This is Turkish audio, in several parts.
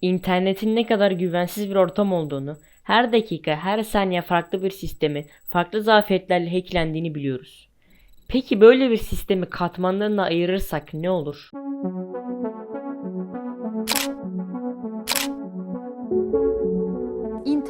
İnternetin ne kadar güvensiz bir ortam olduğunu, her dakika, her saniye farklı bir sistemi, farklı zafiyetlerle hacklendiğini biliyoruz. Peki böyle bir sistemi katmanlarına ayırırsak ne olur?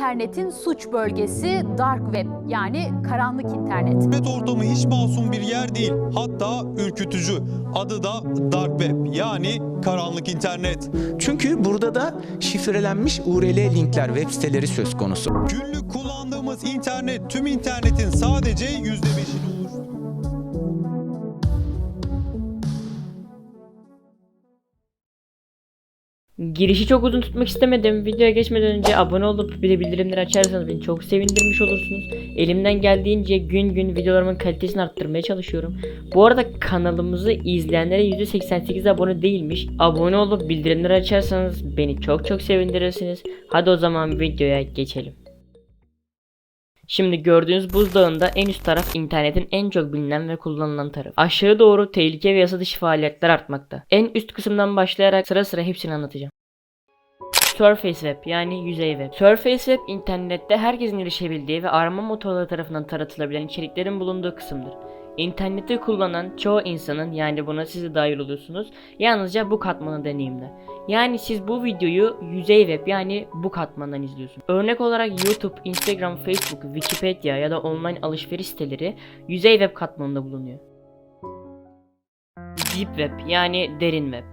İnternetin suç bölgesi dark web yani karanlık internet. İnternet ortamı hiç masum bir yer değil. Hatta ürkütücü. Adı da Dark Web yani karanlık internet. Çünkü burada da şifrelenmiş URL linkler web siteleri söz konusu. Günlük kullandığımız internet tüm internetin sadece %5'ini Girişi çok uzun tutmak istemedim. Videoya geçmeden önce abone olup bir de bildirimleri açarsanız beni çok sevindirmiş olursunuz. Elimden geldiğince gün gün videolarımın kalitesini arttırmaya çalışıyorum. Bu arada kanalımızı izleyenlere %88 abone değilmiş. Abone olup bildirimleri açarsanız beni çok çok sevindirirsiniz. Hadi o zaman videoya geçelim. Şimdi gördüğünüz buzdağında en üst taraf internetin en çok bilinen ve kullanılan tarafı. Aşağı doğru tehlike ve yasa dışı faaliyetler artmakta. En üst kısımdan başlayarak sıra sıra hepsini anlatacağım. Surface Web yani yüzey web. Surface Web internette herkesin erişebildiği ve arama motorları tarafından taratılabilen içeriklerin bulunduğu kısımdır. İnterneti kullanan çoğu insanın yani buna siz de dahil oluyorsunuz yalnızca bu katmanı deneyimler. Yani siz bu videoyu yüzey web yani bu katmandan izliyorsunuz. Örnek olarak YouTube, Instagram, Facebook, Wikipedia ya da online alışveriş siteleri yüzey web katmanında bulunuyor. Deep Web yani derin web.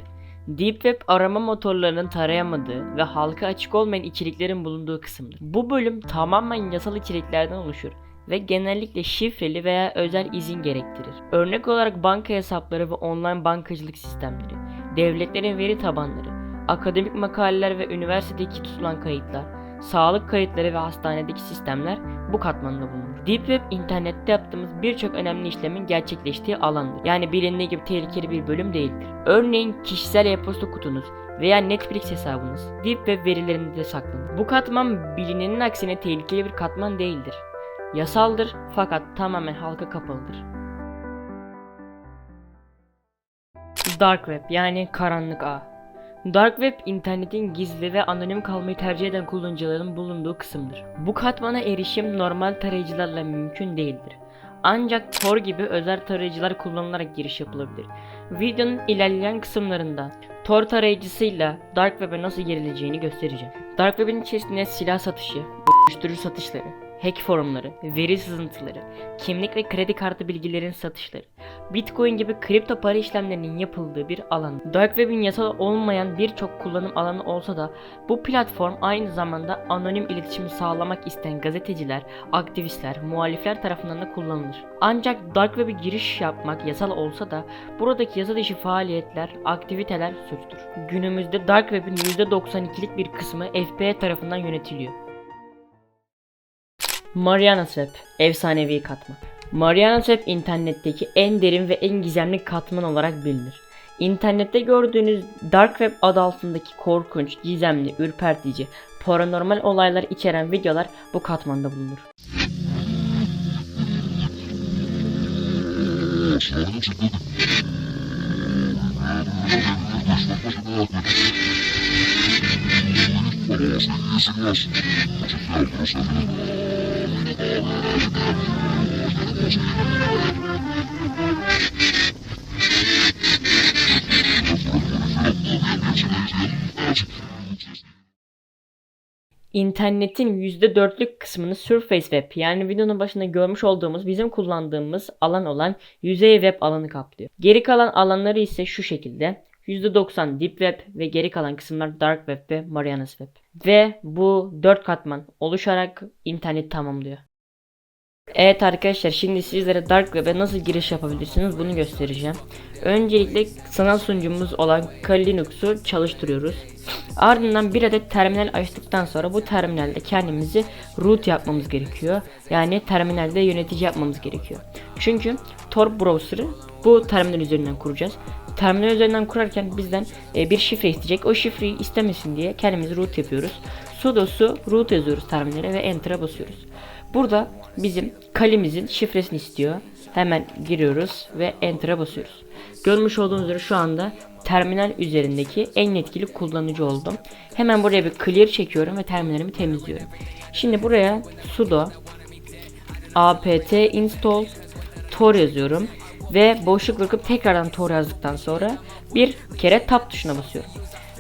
Deep Web arama motorlarının tarayamadığı ve halka açık olmayan içeriklerin bulunduğu kısımdır. Bu bölüm tamamen yasal içeriklerden oluşur ve genellikle şifreli veya özel izin gerektirir. Örnek olarak banka hesapları ve online bankacılık sistemleri, devletlerin veri tabanları, akademik makaleler ve üniversitedeki tutulan kayıtlar, sağlık kayıtları ve hastanedeki sistemler bu katmanda bulunur. Deep Web internette yaptığımız birçok önemli işlemin gerçekleştiği alandır. Yani bilindiği gibi tehlikeli bir bölüm değildir. Örneğin kişisel e-posta kutunuz veya Netflix hesabınız Deep Web verilerinde de saklanır. Bu katman bilinenin aksine tehlikeli bir katman değildir. Yasaldır fakat tamamen halka kapalıdır. Dark Web yani karanlık ağ. Dark Web internetin gizli ve anonim kalmayı tercih eden kullanıcıların bulunduğu kısımdır. Bu katmana erişim normal tarayıcılarla mümkün değildir. Ancak Tor gibi özel tarayıcılar kullanılarak giriş yapılabilir. Videonun ilerleyen kısımlarında Tor tarayıcısıyla Dark Web'e nasıl girileceğini göstereceğim. Dark Web'in içerisinde silah satışı, uyuşturucu satışları, hack forumları, veri sızıntıları, kimlik ve kredi kartı bilgilerin satışları, Bitcoin gibi kripto para işlemlerinin yapıldığı bir alan. Dark Web'in yasal olmayan birçok kullanım alanı olsa da bu platform aynı zamanda anonim iletişimi sağlamak isteyen gazeteciler, aktivistler, muhalifler tarafından da kullanılır. Ancak Dark Web'e giriş yapmak yasal olsa da buradaki yasa dışı faaliyetler, aktiviteler suçtur. Günümüzde Dark Web'in %92'lik bir kısmı FBI tarafından yönetiliyor. Marianas Web, efsanevi katman. Marianas Web internetteki en derin ve en gizemli katman olarak bilinir. İnternette gördüğünüz Dark Web adı altındaki korkunç, gizemli, ürpertici, paranormal olaylar içeren videolar bu katmanda bulunur. İnternetin %4'lük kısmını Surface Web yani videonun başında görmüş olduğumuz bizim kullandığımız alan olan yüzey web alanı kaplıyor. Geri kalan alanları ise şu şekilde. %90 Deep Web ve geri kalan kısımlar Dark Web ve Marianas Web. Ve bu 4 katman oluşarak internet tamamlıyor. Evet arkadaşlar şimdi sizlere Dark Web'e nasıl giriş yapabilirsiniz bunu göstereceğim. Öncelikle sanal sunucumuz olan Kali Linux'u çalıştırıyoruz. Ardından bir adet terminal açtıktan sonra bu terminalde kendimizi root yapmamız gerekiyor. Yani terminalde yönetici yapmamız gerekiyor. Çünkü Tor browser'ı bu terminal üzerinden kuracağız. Terminal üzerinden kurarken bizden e, bir şifre isteyecek. O şifreyi istemesin diye kendimiz root yapıyoruz. sudosu root yazıyoruz terminale ve enter'a basıyoruz. Burada bizim kalemizin şifresini istiyor. Hemen giriyoruz ve enter'a basıyoruz. Görmüş olduğunuz üzere şu anda terminal üzerindeki en yetkili kullanıcı oldum. Hemen buraya bir clear çekiyorum ve terminalimi temizliyorum. Şimdi buraya sudo apt install tor yazıyorum ve boşluk bırakıp tekrardan tor yazdıktan sonra bir kere tab tuşuna basıyorum.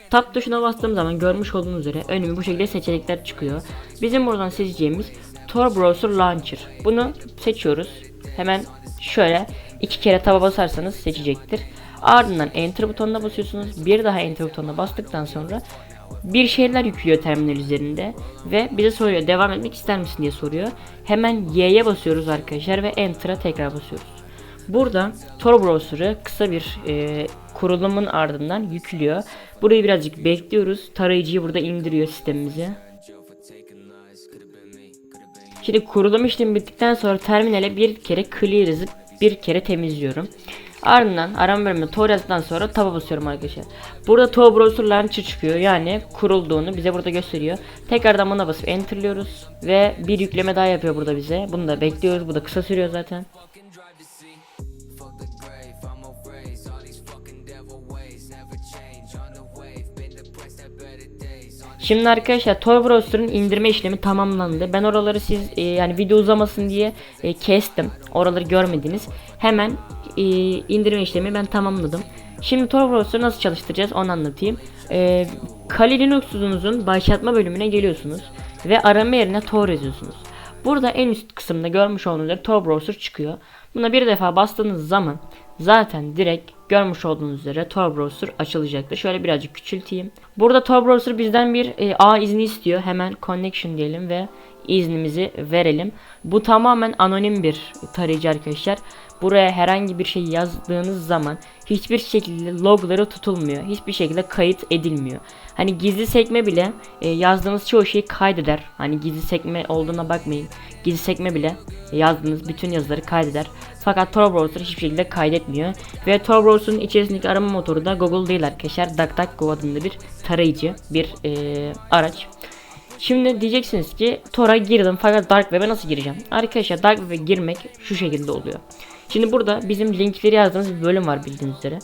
Tab tuşuna bastığım zaman görmüş olduğunuz üzere önüme bu şekilde seçenekler çıkıyor. Bizim buradan seçeceğimiz Tor Browser Launcher. Bunu seçiyoruz. Hemen şöyle iki kere taba basarsanız seçecektir. Ardından Enter butonuna basıyorsunuz. Bir daha Enter butonuna bastıktan sonra bir şeyler yüklüyor terminal üzerinde ve bize soruyor devam etmek ister misin diye soruyor. Hemen Y'ye basıyoruz arkadaşlar ve Enter'a tekrar basıyoruz. Burada Tor Browser'ı kısa bir e, kurulumun ardından yüklüyor. Burayı birazcık bekliyoruz. Tarayıcıyı burada indiriyor sistemimize. Şimdi kurulum işlemi bittikten sonra terminale bir kere clear yazıp bir kere temizliyorum. Ardından arama bölümünde Tor sonra taba basıyorum arkadaşlar. Burada Tor Browser Launcher çıkıyor. Yani kurulduğunu bize burada gösteriyor. Tekrardan buna basıp enterliyoruz. Ve bir yükleme daha yapıyor burada bize. Bunu da bekliyoruz. Bu da kısa sürüyor zaten. Şimdi arkadaşlar Tor Browser'ın indirme işlemi tamamlandı. Ben oraları siz e, yani video uzamasın diye e, kestim. Oraları görmediniz. Hemen e, indirme işlemi ben tamamladım. Şimdi Tor Browser'ı nasıl çalıştıracağız onu anlatayım. E, Kali Linux'unuzun başlatma bölümüne geliyorsunuz ve arama yerine Tor yazıyorsunuz. Burada en üst kısımda görmüş olduğunuz üzere Tor Browser çıkıyor. Buna bir defa bastığınız zaman zaten direkt görmüş olduğunuz üzere Tor Browser açılacaktır. Şöyle birazcık küçülteyim. Burada Tor Browser bizden bir e, ağ izni istiyor. Hemen connection diyelim ve iznimizi verelim. Bu tamamen anonim bir tarayıcı arkadaşlar. Buraya herhangi bir şey yazdığınız zaman hiçbir şekilde logları tutulmuyor. Hiçbir şekilde kayıt edilmiyor. Hani gizli sekme bile e, yazdığınız çoğu şeyi kaydeder. Hani gizli sekme olduğuna bakmayın. Gizli sekme bile yazdığınız bütün yazıları kaydeder. Fakat Tor Browser hiçbir şekilde kaydetmiyor. Ve Tor Browser'ın içerisindeki arama motoru da Google değil arkadaşlar. DuckDuckGo adında bir tarayıcı, bir e, araç. Şimdi diyeceksiniz ki Tor'a girdim fakat Dark Web'e nasıl gireceğim? Arkadaşlar Dark Web'e girmek şu şekilde oluyor. Şimdi burada bizim linkleri yazdığımız bir bölüm var bildiğiniz üzere.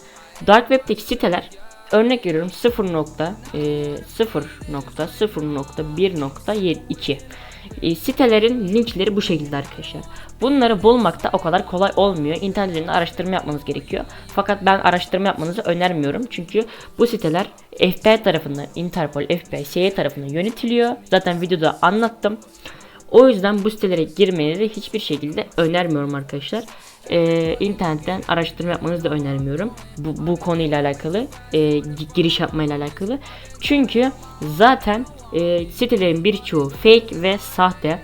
Dark Web'deki siteler örnek veriyorum 0.0.0.1.2 e, sitelerin linkleri bu şekilde arkadaşlar. Bunları bulmakta o kadar kolay olmuyor. İnternet üzerinde araştırma yapmanız gerekiyor. Fakat ben araştırma yapmanızı önermiyorum. Çünkü bu siteler FBI tarafından, Interpol, FBI, CIA tarafından yönetiliyor. Zaten videoda anlattım. O yüzden bu sitelere girmenizi hiçbir şekilde önermiyorum arkadaşlar. Ee, internetten araştırma yapmanızı da önermiyorum. Bu, bu konuyla alakalı, e, gi- giriş yapmayla alakalı. Çünkü zaten e, sitelerin birçoğu fake ve sahte.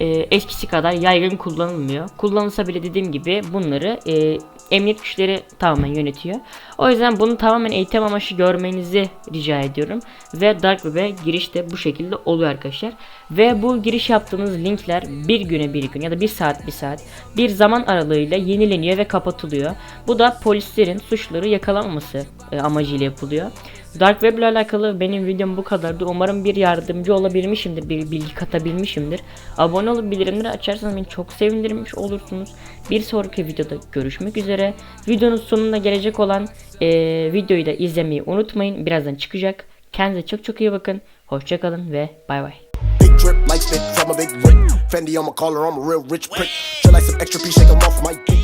E, eskisi kadar yaygın kullanılmıyor. Kullanılsa bile dediğim gibi bunları e, emniyet güçleri tamamen yönetiyor. O yüzden bunu tamamen eğitim amaçlı görmenizi rica ediyorum. Ve Dark Web'e giriş de bu şekilde oluyor arkadaşlar. Ve bu giriş yaptığınız linkler bir güne bir gün ya da bir saat bir saat bir zaman aralığıyla yenileniyor ve kapatılıyor. Bu da polislerin suçları yakalamaması e, amacıyla yapılıyor. Dark Web ile alakalı benim videom bu kadardı. Umarım bir yardımcı olabilmişimdir, bir bilgi katabilmişimdir. Abone olup bildirimleri açarsanız beni çok sevindirmiş olursunuz. Bir sonraki videoda görüşmek üzere. Videonun sonunda gelecek olan eee, videoyu da izlemeyi unutmayın. Birazdan çıkacak. Kendinize çok çok iyi bakın. Hoşçakalın ve bay bay. Fendi on my collar, I'm a real rich prick. Feel like some extra P, shake 'em off my dick.